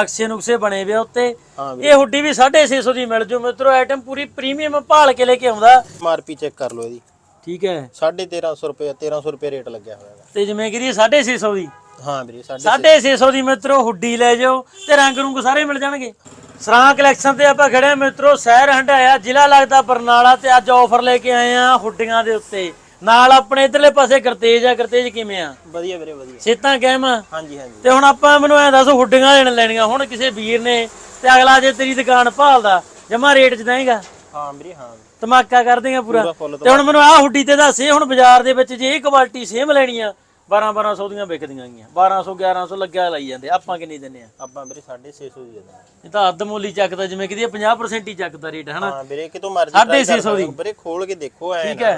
ਨਕਸ਼ੇ ਨੁਕਸੇ ਬਣੇ ਵੇ ਉੱਤੇ। ਹਾਂ ਇਹ ਹੁੱਡੀ ਵੀ 650 ਦੀ ਮਿਲ ਜੂ। ਮਿੱਤਰੋ ਆਈਟਮ ਪੂਰੀ ਪ੍ਰੀਮੀਅਮ ਭਾਲ ਕੇ ਲੈ ਕੇ ਆਉਂਦਾ। ਐਮਆਰਪੀ ਚੈੱਕ ਕਰ ਲਓ ਇਹਦੀ। ਠੀਕ ਹੈ। 1350 ਰੁਪਏ 1300 ਰੁਪਏ ਰੇਟ ਲੱਗਿਆ ਹੋਇਆ ਹੈਗਾ। ਤੇ ਜਿਵੇਂ ਕਿ 650 ਦੀ। ਹਾਂ ਵੀਰੇ ਸਾਡੇ 650 ਦੀ ਮਿੱਤਰੋ ਹੁੱਡੀ ਲੈ ਜਾਓ ਤੇ ਰੰਗ ਰੁੰਗ ਸਾਰੇ ਮਿਲ ਜਾਣਗੇ। ਸਰਾਂ ਕਲੈਕਸ਼ਨ ਤੇ ਆਪਾਂ ਖੜੇ ਆ ਮਿੱਤਰੋ ਸ਼ਹਿਰ ਹੰਡਾਇਆ ਜ਼ਿਲ੍ਹਾ ਲੱਗਦਾ ਬਰਨਾਲਾ ਤੇ ਅੱਜ ਆਫਰ ਲੈ ਕੇ ਆਏ ਆ ਹੁੱਡੀਆਂ ਦੇ ਉੱਤੇ। ਨਾਲ ਆਪਣੇ ਇਧਰਲੇ ਪਾਸੇ ਕਰਤੇਜ ਆ ਕਰਤੇਜ ਕਿਵੇਂ ਆ? ਵਧੀਆ ਵੀਰੇ ਵਧੀਆ। ਸੇਤਾਂ ਕਹਿਮ ਆ? ਹਾਂਜੀ ਹਾਂਜੀ। ਤੇ ਹੁਣ ਆਪਾਂ ਮੈਨੂੰ ਐ ਦੱਸ ਹੁੱਡੀਆਂ ਲੈਣ ਲੈਣੀਆਂ ਹੁਣ ਕਿਸੇ ਵੀਰ ਨੇ ਤੇ ਅਗਲਾ ਜੇ ਤੇਰੀ ਦੁਕਾਨ ਭਾਲਦਾ ਜਮਾ ਰੇਟ ਚ ਦੇਂਗਾ ਹਾਂ ਵੀਰੇ ਹਾਂ। ਧਮਾਕਾ ਕਰ ਦੇਗਾ ਪੂਰਾ ਤੇ ਹੁਣ ਮੈਨੂੰ ਆਹ ਹੁੱਡੀ ਤੇ ਦੱਸ ਇਹ ਹੁਣ ਬਾਜ਼ਾਰ ਦੇ ਵਿੱਚ ਜੇ ਇਹ ਕੁਆਲਿਟੀ ਸੇਮ ਲੈਣੀ ਆ 12 1200 ਦੀਆਂ ਵਿਕਦੀਆਂ ਗਈਆਂ। 1200 1100 ਲੱਗਿਆ ਲਾਈ ਜਾਂਦੇ ਆਪਾਂ ਕਿੰਨੀ ਦਿੰਨੇ ਆ? ਆਪਾਂ ਵੀਰੇ 650 ਦੀ ਦੇ ਦਾਂਗੇ। ਇਹ ਤਾਂ ਅੱਧ ਮੁੱਲੀ ਚੱਕਦਾ ਜਿਵੇਂ ਕਿ 50% ਹੀ ਚੱਕਦਾ ਰੇਟ ਹਨਾ ਹਾਂ ਵੀਰੇ ਕਿਤੋਂ ਮਰਜ਼ੀ ਸਾਢੇ try ਕਰ ਛੇ ਸੌ ਦੀ। ਸਕਦੇ ਹੋ। ਵੀਰੇ ਖੋਲ ਕੇ ਦੇਖੋ ਐ ਠੀਕ ਹੈ।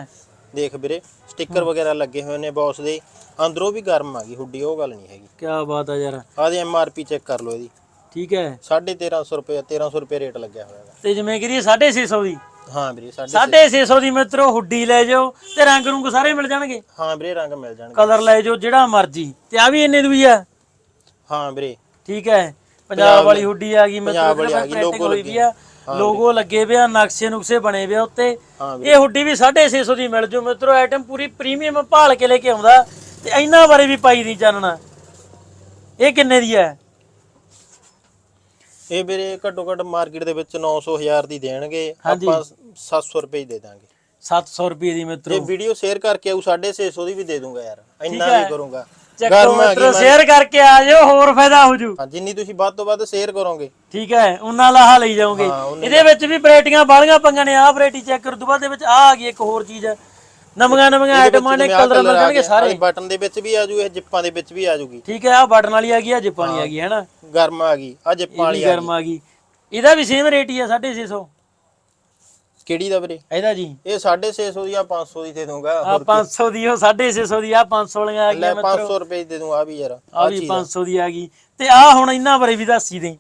ਦੇਖ ਵੀਰੇ ਸਟicker ਵਗੈਰਾ ਲੱਗੇ ਹੋਏ ਨੇ ਬੌਸ ਦੇ। ਅੰਦਰੋਂ ਵੀ ਗਰਮ ਆ ਗਈ ਹੁੱਡੀ ਉਹ ਗੱਲ ਨਹੀਂ ਹੈਗੀ। ਕੀ ਬਾਤ ਆ ਯਾਰ। ਆਦੀ ਐਮਆਰਪੀ ਚੈੱਕ ਕਰ ਲਓ ਇਹਦੀ। ਠੀਕ ਹੈ। 1350 ਰੁਪਏ 1300 ਰੁਪਏ ਰੇਟ ਲੱਗਿਆ ਹੋਇਆ ਹੈਗਾ। ਤੇ ਜਿਵੇਂ ਕਿ 650 ਦੀ। ਹਾਂ ਵੀਰੇ ਸਾਡੇ 650 ਦੀ ਮਿੱਤਰੋ ਹੁੱਡੀ ਲੈ ਜਾਓ ਤੇ ਰੰਗ ਰੁੰਗ ਸਾਰੇ ਮਿਲ ਜਾਣਗੇ। ਹਾਂ ਵੀਰੇ ਰੰਗ ਮਿਲ ਜਾਣਗੇ। ਕਲਰ ਲੈ ਜਾਓ ਜਿਹੜਾ ਮਰਜ਼ੀ। ਤੇ ਆ ਵੀ ਇੰਨੇ ਦੀ ਆ। ਹਾਂ ਵੀਰੇ। ਠੀਕ ਹੈ। ਪੰਜਾਬ ਵਾਲੀ ਹੁੱਡੀ ਆ ਗਈ ਪੰਜਾਬ ਮਿੱਤਰੋ ਵਾਲੀ ਆ ਗਈ, ਹੋਈ ਵੀ ਆ। ਲੋਗੋ ਲੱਗੇ ਵੇ ਆ ਨਕਸ਼ੇ ਨੁਕਸੇ ਬਣੇ ਵੇ ਆ ਉੱਤੇ। ਇਹ ਹੁੱਡੀ ਵੀ 650 ਦੀ ਮਿਲ ਜੂ। ਮਿੱਤਰੋ ਆਈਟਮ ਪੂਰੀ ਪ੍ਰੀਮੀਅਮ ਭਾਲ ਕੇ ਲੈ ਕੇ ਆਉਂਦਾ ਤੇ ਇਹਨਾਂ ਬਾਰੇ ਵੀ ਪਾਈ ਨਹੀਂ ਚਾਨਣਾ। ਇਹ ਕਿੰਨੇ ਦੀ ਹੈ ਇਹ ਵੀਰੇ ਘੱਟੋ ਘੱਟ ਮਾਰਕੀਟ ਦੇ ਵਿੱਚ 900 1000 ਦੀ ਦੇਣਗੇ। ਆਪਾਂ 700 ਰੁਪਏ ਦੇ ਦਾਂਗੇ। 700 ਰੁਪਏ ਦੀ ਮਿੱਤਰੋ। ਜੇ ਵੀਡੀਓ ਸ਼ੇਅਰ ਕਰਕੇ ਆਊ 650 ਦੀ ਵੀ ਦੇ ਦੂੰਗਾ ਯਾਰ। ਇੰਨਾ। ਵੀ ਕਰੂੰਗਾ। ਚੱਕੋ ਗਰਮ ਆ ਮਿੱਤਰੋ ਸ਼ੇਅਰ ਕਰਕੇ ਆ ਜਾਓ ਹੋਰ ਫਾਇਦਾ ਹੋ ਜੂ। ਹਾਂ ਜਿੰਨੀ ਤੁਸੀਂ ਵੱਧ ਤੋਂ ਵੱਧ ਸ਼ੇਅਰ ਕਰੋਗੇ। ਠੀਕ ਹੈ ਉਹਨਾਂ ਲਾਹਾ ਲਈ ਜਾਓਗੇ। ਹਾਂ, ਇਹਦੇ ਵਿੱਚ ਵੀ ਵੈਰਾਈਟੀਆਂ ਬਾਲੀਆਂ ਪੰਗਾਂ ਨੇ ਆਹ ਵੈਰਾਈਟੀ ਚੈੱਕ ਕਰੋ ਤੋਂ ਬਾਅਦ ਦੇ ਵਿੱਚ ਆਹ ਆ ਗਈ ਇੱਕ ਹੋਰ ਚੀਜ਼। ਨਵੀਆਂ ਨਵੀਆਂ ਆਈਟਮਾਂ ਨੇ ਕਲਰ ਮਿਲ ਜਾਣਗੇ ਸਾਰੇ। ਬਟਨ ਦੇ ਵਿੱਚ ਵੀ ਆ ਜੂ ਇਹ ਜਿੱਪਾਂ ਦੇ ਵਿੱਚ ਵੀ ਆ ਜੂਗੀ। ਠੀਕ ਹੈ ਆਹ ਬਟਨ ਵਾਲੀ ਆ ਗਈ ਆ ਜਿੱਪਾਂ ਵਾਲੀ ਆ ਗਈ ਹੈ ਨਾ? ਗਰਮ ਆ ਗਈ ਆ ਜਿੱਪਾਂ ਵਾਲੀ ਆ ਗਰਮ ਆ ਗਈ। ਇਹਦਾ ਵੀ ਸੇਮ ਰੇਟ ਹੀ ਆ 650 ਕਿਹੜੀ ਦਾ ਵੀਰੇ? ਇਹਦਾ ਜੀ। ਇਹ 650 ਦੀ ਆ 500 ਦੀ ਦੇ ਦੂੰਗਾ ਆ 500 ਦੀ ਉਹ 650 ਦੀ ਆ 500 ਵਾਲੀਆਂ ਆ ਲੈ ਗਈਆਂ 500 ਰੁਪਏ ਦੀ ਦੇ ਦੂੰ ਆ ਵੀ ਯਾਰ ਆ। ਵੀ 500 ਦੀ ਆ ਗਈ। ਤੇ ਆ ਹੁਣ ਇਹਨਾਂ ਬਾਰੇ ਵੀ ਦੱਸੀ ਦੇ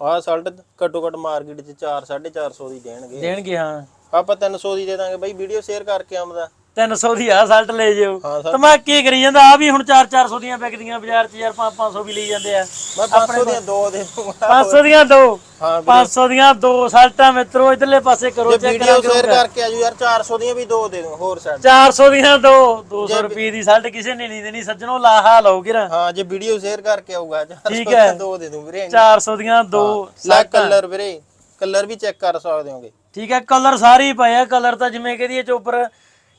ਆ ਸਾਲਟ ਘੱਟੋ ਘੱਟ ਮਾਰਕੀਟ 'ਚ 4 450 ਦੀ ਦੇਣਗੇ। ਦੇਣਗੇ ਹਾਂ। ਆਪਾਂ 300 ਦੀ ਦੇ ਦਾਂਗੇ ਬਾਈ ਵੀਡੀਓ ਸ਼ੇਅਰ ਕਰਕੇ ਆਮਦਾ 300 ਦੀ ਆ ਸਾਲਟ ਲੈ ਜਿਓ। ਹਾਂ ਸਰ ਧਮਾਕੇ ਕਰੀ ਜਾਂਦਾ ਆ ਵੀ ਹੁਣ 4-400 ਦੀਆਂ ਵਿਕਦੀਆਂ ਬਾਜ਼ਾਰ 'ਚ ਯਾਰ 500 ਵੀ ਲਈ ਜਾਂਦੇ ਆ। ਮੈਂ 500 ਦੀਆਂ ਦੋ ਦੇ ਦੂੰਗਾ 500 ਦੀਆਂ ਦੋ। ਹਾਂ 500 ਦੀਆਂ ਦੋ ਸਾਲਟਾਂ ਮਿੱਤਰੋ ਇਧਰਲੇ ਪਾਸੇ ਕਰੋ ਜੇ ਚੈੱਕ ਵੀਡੀਓ ਸ਼ੇਅਰ ਕਰਕੇ ਆਜੂ ਯਾਰ 400 ਦੀਆਂ ਵੀ ਦੋ ਦੇ ਦੂੰ ਹੋਰ ਸਾਈਡ 400 ਦੀਆਂ ਦੋ 200 ਰੁਪਏ ਦੀ ਸਾਲਟ ਕਿਸੇ ਨੇ ਨਹੀਂ ਦੇਣੀ ਸੱਜਣੋ ਲਾਹਾ ਲਓ ਗਿਰਾ। ਹਾਂ ਜੇ ਵੀਡੀਓ ਸ਼ੇਅਰ ਕਰਕੇ ਆਊਗਾ 400 ਠੀਕ ਦੀਆਂ ਹੈ। ਦੋ ਦੇ ਦੂੰ ਵੀਰੇ 400 ਦੀਆਂ ਦੋ ਲੈ ਕਲਰ ਵੀਰੇ ਕਲਰ ਵੀ ਚੈੱਕ ਕਰ ਸਕਦੇ ਹੋਗੇ। ਠੀਕ ਹੈ ਕਲਰ ਸਾਰੇ ਹੀ ਪਏ ਆ ਕਲਰ ਤਾਂ ਜਿਵੇਂ ਕਹਦੀਏ ਚੋਪਰ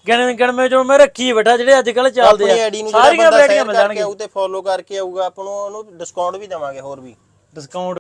ਗਿਣ ਗਿਣਵੇਂ ਜੋ ਮੈਂ ਰੱਖੀ ਬੈਠਾ ਜਿਹੜੇ ਅੱਜ ਕੱਲ ਚੱਲਦੇ ਆਪਣੀ ਆ। ਨੂੰ ਸਾਰੀਆਂ ਵੈਰਾਈਟੀਆਂ ਮਿਲ ਜਾਣਗੀਆਂ। ਆਊ ਤੇ ਫੋਲੋ ਕਰਕੇ ਆਊਗਾ ਆਪਾਂ ਨੂੰ ਉਹਨੂੰ ਡਿਸਕਾਊਂਟ ਵੀ ਦੇਵਾਂਗੇ ਹੋਰ ਵੀ। ਡਿਸਕਾਊਂਟ